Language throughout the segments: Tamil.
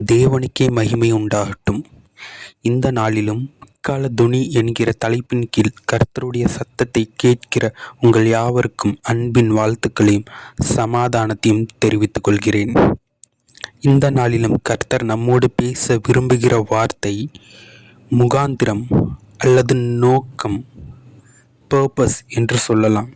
தேவனுக்கே மகிமை உண்டாகட்டும். இந்த நாளிலும் இக்கால துணி என்கிற தலைப்பின் கீழ் கர்த்தருடைய சத்தத்தை கேட்கிற உங்கள் யாவருக்கும் அன்பின் வாழ்த்துக்களையும் சமாதானத்தையும் தெரிவித்துக் கொள்கிறேன். இந்த நாளிலும் கர்த்தர் நம்மோடு பேச விரும்புகிற வார்த்தை முகாந்திரம் அல்லது நோக்கம் பர்பஸ் என்று சொல்லலாம்.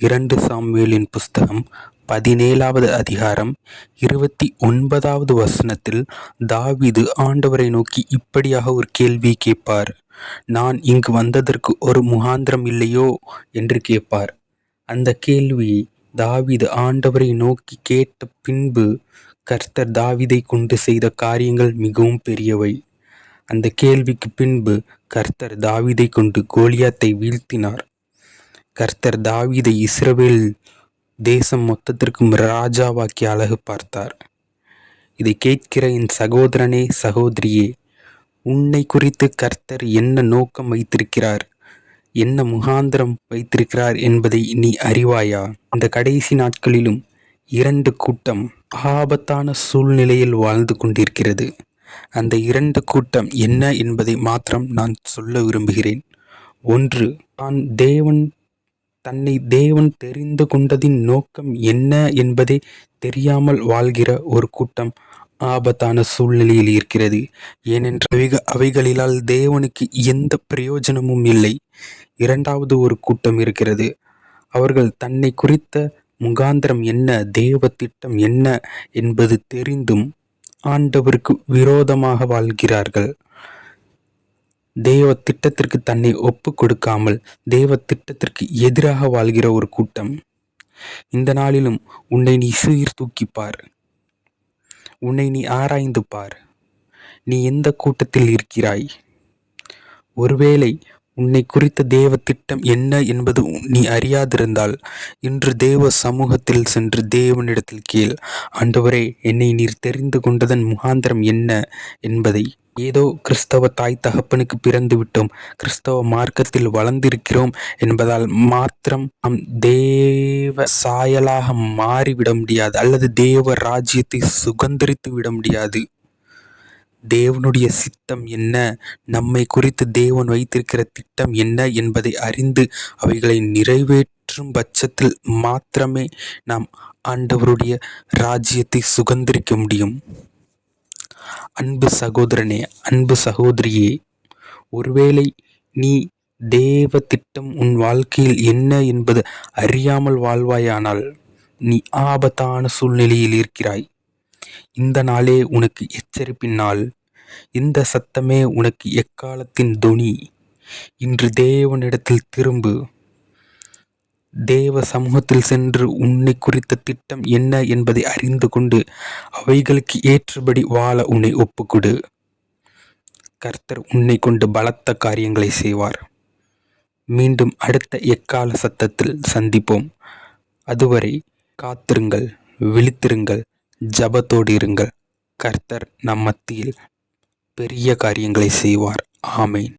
இரண்டு சாம்வேலின் புஸ்தகம் பதினேழாவது அதிகாரம் இருபத்தி ஒன்பதாவது வசனத்தில் தாவிது ஆண்டவரை நோக்கி இப்படியாக ஒரு கேள்வி கேட்பார். நான் இங்கு வந்ததற்கு ஒரு முகாந்திரம் இல்லையோ? என்று கேட்பார். அந்த கேள்வியை தாவிது ஆண்டவரை நோக்கி கேட்ட பின்பு கர்த்தர் தாவிதை கொண்டு செய்த காரியங்கள் மிகவும் பெரியவை. அந்த கேள்விக்கு பின்பு கர்த்தர் தாவீதை கொண்டு கோலியாத்தை வீழ்த்தினார். கர்த்தர் தாவிதை இஸ்ரவேல் தேசம் மொத்தத்திற்கும் ராஜாவாக்கி அழகு பார்த்தார். இதை கேட்கிற என் சகோதரனே சகோதரியே உன்னை குறித்து கர்த்தர் என்ன நோக்கம் வைத்திருக்கிறார்? என்ன முகாந்திரம் வைத்திருக்கிறார் என்பதை நீ அறிவாயா? அந்த கடைசி நாட்களிலும் இரண்டு கூட்டம் ஆபத்தான சூழ்நிலையில் வாழ்ந்து கொண்டிருக்கிறது. அந்த இரண்டு கூட்டம் என்ன என்பதை மாத்திரம் நான் சொல்ல விரும்புகிறேன். ஒன்று தான் தேவன் தன்னை தேவன் தெரிந்து கொண்டதின் நோக்கம் என்ன என்பதை தெரியாமல் வாழ்கிற ஒரு கூட்டம் ஆபத்தான சூழ்நிலையில் இருக்கிறது. ஏனென்றால் அவைகளிலால் தேவனுக்கு எந்த பிரயோஜனமும் இல்லை. இரண்டாவது ஒரு கூட்டம் இருக்கிறது. அவர்கள் தன்னை குறித்த முகாந்திரம் என்ன தேவ திட்டம் என்ன என்பது தெரிந்தும் ஆண்டவருக்கு விரோதமாக வாழ்கிறார்கள். தேவ திட்டத்திற்கு தன்னை ஒப்பு கொடுக்காமல் தேவ திட்டத்திற்கு எதிராக வாழ்கிற ஒரு கூட்டம். இந்த நாளிலும் உன்னை நீ சீர்தூக்கிப்பார் உன்னை நீ ஆராய்ந்து பார். நீ எந்த கூட்டத்தில் இருக்கிறாய்? ஒருவேளை உன்னை குறித்த தேவ திட்டம் என்ன என்பது நீ அறியாதிருந்தால் இன்று தேவ சமூகத்தில் சென்று தேவனிடத்தில் கீழ் ஆண்டவரே என்னை நீர் தெரிந்து கொண்டதன் முகாந்திரம் என்ன என்பதை. ஏதோ கிறிஸ்தவ தாய் தகப்பனுக்கு பிறந்து விட்டோம். கிறிஸ்தவ மார்க்கத்தில் வளர்ந்திருக்கிறோம் என்பதால் மாத்திரம் நம் தேவ சாயலாக மாறிவிட முடியாது அல்லது தேவ ராஜ்யத்தை சுகந்தரித்து விட முடியாது. தேவனுடைய சித்தம் என்ன? நம்மை குறித்து தேவன் வைத்திருக்கிற திட்டம் என்ன என்பதை அறிந்து அவைகளை நிறைவேற்றும் பட்சத்தில் மாத்திரமே நாம் ஆண்டவருடைய ராஜ்யத்தை சுகந்தரிக்க முடியும். அன்பு சகோதரனே அன்பு சகோதரியே ஒருவேளை நீ தேவ திட்டம் உன் வாழ்க்கையில் என்ன என்பது அறியாமல் வாழ்வாயானால் நீ ஆபத்தான சூழ்நிலையில் இருக்கிறாய். இந்த நாளே உனக்கு எச்சரிப்பின் நாள் இந்த சத்தமே உனக்கு எக்காலத்தின் துணி. இன்று தேவனிடத்தில் திரும்பு. தேவ சமூகத்தில் சென்று உன்னை குறித்த திட்டம் என்ன என்பதை அறிந்து கொண்டு அவைகளுக்கு ஏற்றபடி வாழ உன்னை ஒப்புக்கொடு. கர்த்தர் உன்னை கொண்டு பலத்த காரியங்களை செய்வார். மீண்டும் அடுத்த எக்கால சத்தத்தில் சந்திப்போம். அதுவரை காத்திருங்கள் விழித்திருங்கள். ஜபத்தோடு இருங்கள். கர்த்தர் நம் மத்தியில் பெரிய காரியங்களை செய்வார். ஆமேன்.